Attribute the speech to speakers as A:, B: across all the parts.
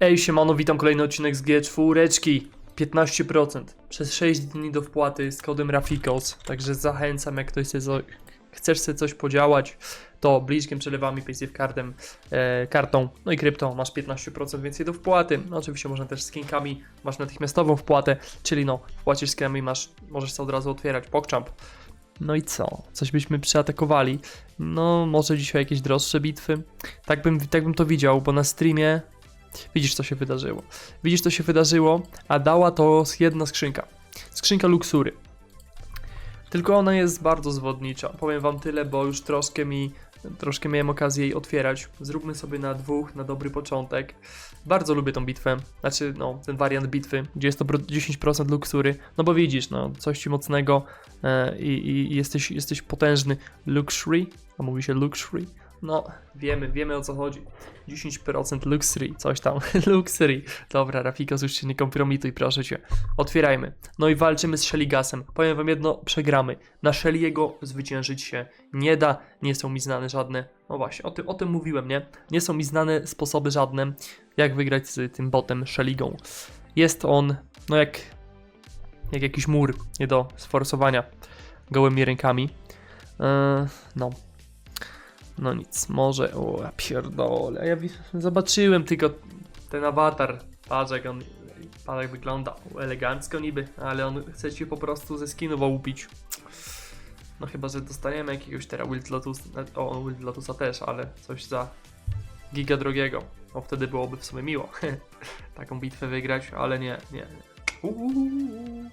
A: Ej, siemano, witam kolejny odcinek z G4. 15% przez 6 dni do wpłaty z kodem Rafikos. Także zachęcam, jak ktoś chce, chcesz sobie coś podziałać, to bliźkiem przelewami PaySafe kartem, e, kartą, no i kryptą masz 15% więcej do wpłaty. No oczywiście można też z skinkami, masz natychmiastową wpłatę, czyli no, wpłacisz skinami, masz, możesz sobie od razu otwierać PogChamp. No i co? Coś byśmy przeatakowali. No, może dzisiaj jakieś droższe bitwy. Tak bym, tak bym to widział, bo na streamie Widzisz, co się wydarzyło. Widzisz, co się wydarzyło, a dała to jedna skrzynka. Skrzynka Luxury. Tylko ona jest bardzo zwodnicza. Powiem wam tyle, bo już troszkę mi, troszkę miałem okazję jej otwierać. Zróbmy sobie na dwóch, na dobry początek. Bardzo lubię tą bitwę, znaczy, no, ten wariant bitwy, gdzie jest to pro- 10% Luxury. No bo widzisz, no, coś ci mocnego e, i, i jesteś, jesteś potężny. Luxury, a mówi się Luxury. No, wiemy, wiemy o co chodzi. 10% Luxury, coś tam. Luxury. Dobra, Rafikos, już się nie kompromituj, proszę cię. Otwierajmy. No i walczymy z Shellygasem. Powiem wam jedno, przegramy. Na Shelly'ego zwyciężyć się nie da. Nie są mi znane żadne. No właśnie, o tym, o tym mówiłem, nie? Nie są mi znane sposoby żadne, jak wygrać z tym botem Shelligą. Jest on, no jak, jak jakiś mur, nie do sforsowania gołymi rękami. Eee, no, no nic, może. O, ja pierdolę. Ja zobaczyłem tylko ten awatar. Patrz jak on. Patrz jak wygląda. Elegancko niby, ale on chce ci po prostu ze skinów łupić. No chyba, że dostaniemy jakiegoś teraz Wild Lotus. O, Wild Lotusa też, ale coś za giga drogiego. No wtedy byłoby w sumie miło. Taką bitwę wygrać, ale nie, nie. nie. Uuu.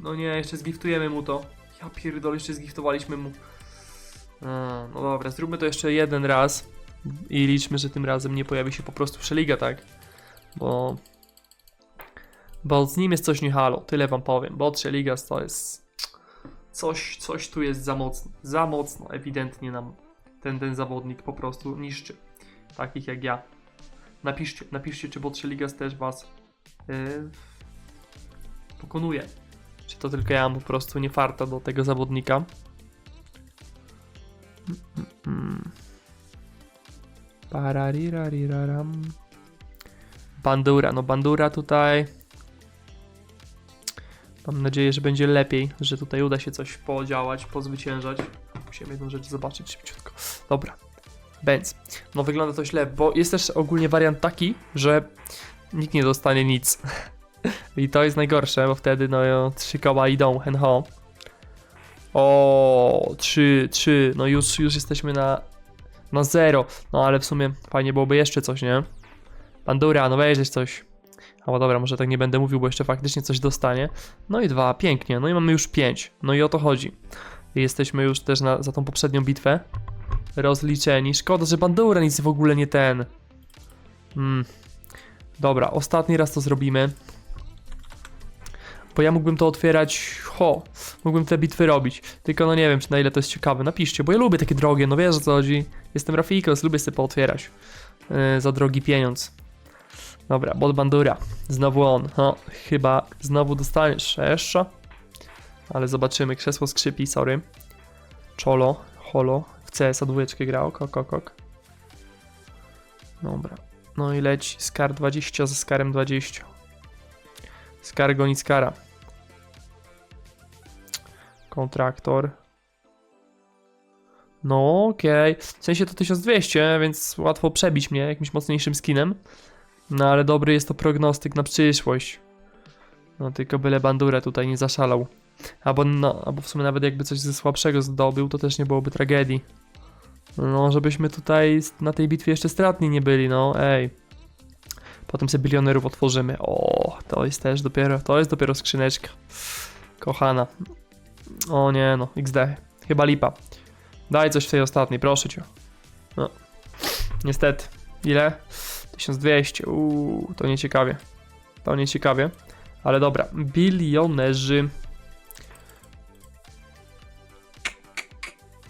A: No nie, jeszcze zgiftujemy mu to. Ja pierdolę, jeszcze zgiftowaliśmy mu. No dobra, zróbmy to jeszcze jeden raz i liczmy, że tym razem nie pojawi się po prostu przeliga, tak? Bo. Bo z nim jest coś nie halo, tyle wam powiem. Bo Ligas to jest. Coś, coś tu jest za mocno. Za mocno, ewidentnie nam ten, ten zawodnik po prostu niszczy. Takich jak ja. Napiszcie, napiszcie, czy Bot Ligas też was yy, pokonuje. Czy to tylko ja mam po prostu nie farta do tego zawodnika. Pararirariraram. Bandura, no bandura tutaj. Mam nadzieję, że będzie lepiej, że tutaj uda się coś podziałać, pozwyciężać. Musimy jedną rzecz zobaczyć szybciutko. Dobra. Benz. No wygląda to źle, bo jest też ogólnie wariant taki, że nikt nie dostanie nic. I to jest najgorsze, bo wtedy no trzy koła idą, hen ho. O, 3, 3, no już, już jesteśmy na, na 0. No ale w sumie fajnie byłoby jeszcze coś, nie? Bandura, no weź coś. O dobra, może tak nie będę mówił, bo jeszcze faktycznie coś dostanie. No i dwa, pięknie, no i mamy już 5. No i o to chodzi. Jesteśmy już też na, za tą poprzednią bitwę rozliczeni. Szkoda, że Bandura nic w ogóle nie ten. Hmm. Dobra, ostatni raz to zrobimy. Bo ja mógłbym to otwierać, ho, mógłbym te bitwy robić. Tylko no nie wiem, czy na ile to jest ciekawe. Napiszcie, bo ja lubię takie drogie, no wiesz o co chodzi. Jestem Rafikos, lubię sobie pootwierać. Yy, za drogi pieniądz. Dobra, bot bandura. Znowu on. No, chyba znowu dostaniesz jeszcze. Ale zobaczymy. Krzesło skrzypi, sorry. Czolo, holo. W CS-a dwójeczkę grał, kok, kok, kok. Dobra. No i leci Skar 20 ze Skarem 20. Skar goni Skara. Kontraktor. No, okej. W sensie to 1200, więc łatwo przebić mnie jakimś mocniejszym skinem. No, ale dobry jest to prognostyk na przyszłość. No, tylko byle bandurę tutaj nie zaszalał. Albo, no, albo w sumie nawet jakby coś ze słabszego zdobył, to też nie byłoby tragedii. No, żebyśmy tutaj na tej bitwie jeszcze stratni nie byli, no, ej. Potem sobie bilionerów otworzymy. O, to jest też dopiero, to jest dopiero skrzyneczka. Kochana. O nie no, XD. Chyba lipa. Daj coś w tej ostatniej, proszę cię. No. Niestety. Ile? 1200. Uuu, to nieciekawie. To nieciekawie. Ale dobra. Bilionerzy.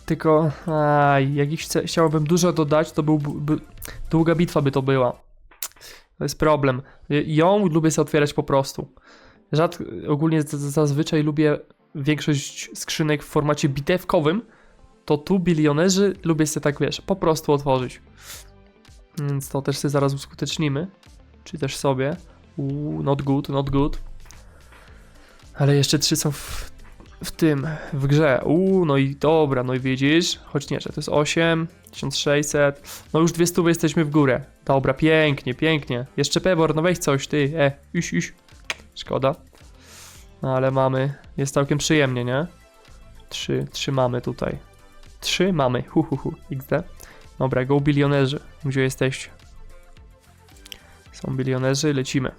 A: Tylko, aj, jak chciałbym dużo dodać, to byłby, długa bitwa by to była. To jest problem. Ją lubię sobie otwierać po prostu. Rzad, ogólnie zazwyczaj lubię większość skrzynek w formacie bitewkowym, to tu bilionerzy lubię sobie tak, wiesz, po prostu otworzyć. Więc to też sobie zaraz uskutecznimy. czy też sobie. Uuu, not good, not good. Ale jeszcze trzy są w, w tym, w grze. Uuu, no i dobra, no i widzisz, choć nie, że to jest 8, 1600, no już 200 jesteśmy w górę. Dobra, pięknie, pięknie. Jeszcze Pebor, no weź coś, ty, e, iś, iś. Szkoda. No ale mamy, jest całkiem przyjemnie, nie? Trzy, trzy mamy tutaj. Trzy mamy, hu hu hu, XD. Dobra, go bilionerzy, gdzie jesteście? Są bilionerzy, lecimy.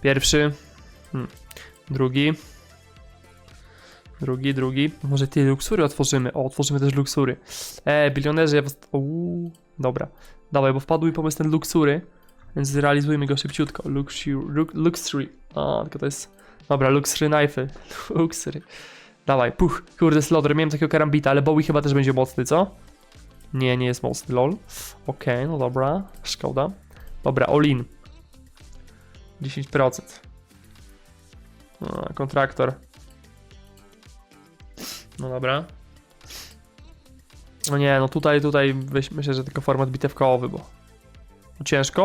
A: Pierwszy, hmm. drugi, drugi, drugi. Może ty luksury otworzymy? O, otworzymy też luksury. E, bilionerzy, ja was... Uuu, dobra. Dawaj, bo wpadł mi pomysł ten luksury, więc zrealizujmy go szybciutko. Luxury, luxury. A, tylko to jest... Dobra, luxury knife. Luxury. Dawaj, puch. Kurde, slaughter, miałem takiego karambita, ale Bowie chyba też będzie mocny, co? Nie, nie jest mocny, lol. Okej, no dobra, szkoda. Dobra, all in. 10%. A, kontraktor. No dobra. No nie, no tutaj, tutaj myślę, że tylko format bitewkowy, bo ciężko.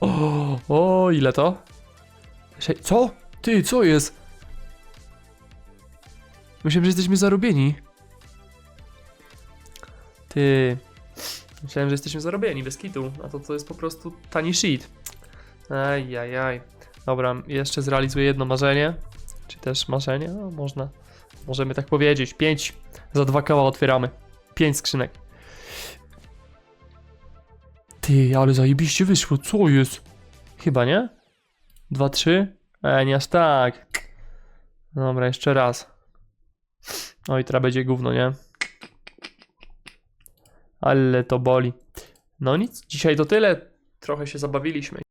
A: O, o, ile to? Co? Ty, co jest? Myślałem, że jesteśmy zarobieni. Ty. Myślałem, że jesteśmy zarobieni, bez kitu. A to to jest po prostu tani shit. Ajajaj. Dobra, jeszcze zrealizuję jedno marzenie. Czy też marzenie? No, można. Możemy tak powiedzieć. Pięć. Za dwa koła otwieramy. Pięć skrzynek. Ty, ale zajebiście wyszło. Co jest? Chyba nie? Dwa, trzy? E, nie aż tak. Dobra, jeszcze raz. Oj, teraz będzie gówno, nie? Ale to boli. No nic, dzisiaj to tyle. Trochę się zabawiliśmy.